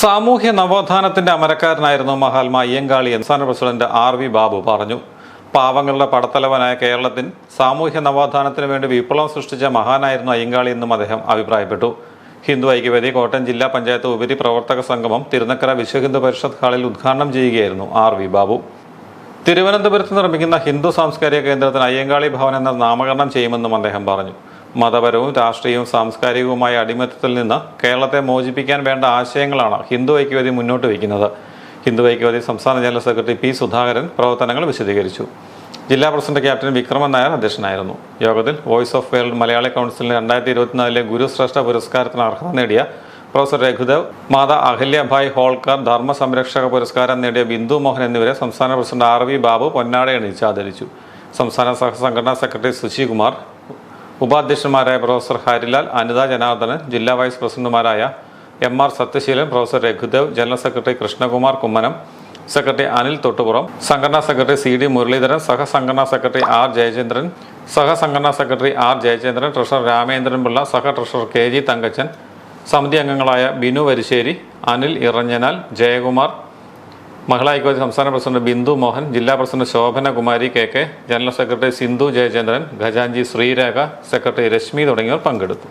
സാമൂഹ്യ നവോത്ഥാനത്തിന്റെ അമരക്കാരനായിരുന്നു മഹാത്മാ അയ്യങ്കാളി സംസ്ഥാന പ്രസിഡന്റ് ആർ വി ബാബു പറഞ്ഞു. പാവങ്ങളുടെ പടത്തലവനായ കേരളത്തിൽ സാമൂഹ്യ നവോത്ഥാനത്തിന് വേണ്ടി വിപ്ലവം സൃഷ്ടിച്ച മഹാനായിരുന്നു അയ്യങ്കാളി എന്നും അദ്ദേഹം അഭിപ്രായപ്പെട്ടു. ഹിന്ദു ഐക്യവേദി കോട്ടയം ജില്ലാ പഞ്ചായത്ത് ഉപരി പ്രവർത്തക സംഗമം തിരുനക്കര വിശ്വഹിന്ദു പരിഷത്ത് ഹാളിൽ ഉദ്ഘാടനം ചെയ്യുകയായിരുന്നു ആർ വി ബാബു. തിരുവനന്തപുരത്ത് നിർമ്മിക്കുന്ന ഹിന്ദു സാംസ്കാരിക കേന്ദ്രത്തിന് അയ്യങ്കാളി ഭവൻ എന്ന നാമകരണം ചെയ്യുമെന്നും അദ്ദേഹം പറഞ്ഞു. മതപരവും രാഷ്ട്രീയവും സാംസ്കാരികവുമായ അടിമത്തത്തിൽ നിന്ന് കേരളത്തെ മോചിപ്പിക്കാൻ വേണ്ട ആശയങ്ങളാണ് ഹിന്ദു ഐക്യവേദി മുന്നോട്ട് വയ്ക്കുന്നത്. ഹിന്ദു ഐക്യവേദി സംസ്ഥാന ജനറൽ സെക്രട്ടറി പി സുധാകരൻ പ്രവർത്തനങ്ങൾ വിശദീകരിച്ചു. ജില്ലാ പ്രസിഡന്റ് ക്യാപ്റ്റൻ വിക്രമൻ നായർ അധ്യക്ഷനായിരുന്നു. യോഗത്തിൽ വോയിസ് ഓഫ് വേൾഡ് മലയാളി കൗൺസിലിന് രണ്ടായിരത്തി ഇരുപത്തിനാലിലെ ഗുരുശ്രേഷ്ഠ പുരസ്കാരത്തിന് അർഹത നേടിയ പ്രൊഫസർ രഘുദേവ് മാതാ അഹല്യഭായ് ഹോൾക്കർ ധർമ്മ സംരക്ഷക പുരസ്കാരം നേടിയ ബിന്ദു മോഹൻ എന്നിവരെ സംസ്ഥാന പ്രസിഡന്റ് ആർ വി ബാബു പൊന്നാട എണീച്ച് ആദരിച്ചു. സംസ്ഥാന സഹസംഘടനാ സെക്രട്ടറി സുശികുമാർ ഉപാധ്യക്ഷന്മാരായ പ്രൊഫസർ ഹരിലാൽ അനിത ജനാർദ്ദനൻ ജില്ലാ വൈസ് പ്രസിഡന്റുമാരായ M R Sathyasheelan professor Raghudev general secretary Krishnakumar Kummanam secretary Anil Thottupuram സംഘടനാ സെക്രട്ടറി സി ഡി മുരളീധരൻ സഹസംഘടനാ secretary R Jayachandran സഹസംഘടനാ secretary R Jayachandran treasurer Ramendran Pillai സഹ ട്രഷറർ കെ ജി തങ്കച്ചൻ സമിതി അംഗങ്ങളായ ബിനു വരിശ്ശേരി അനിൽ ഇറഞ്ഞനാൽ ജയകുമാർ മഹിളാ ഐക്യവേദി സംസ്ഥാന പ്രസിഡന്റ് ബിന്ദു മോഹൻ ജില്ലാ president Shobhana Kumari K K general secretary Sindhu Jayachandran ഖജാൻജി Sreerekha secretary Reshmi തുടങ്ങിയവർ പങ്കെടുത്തു.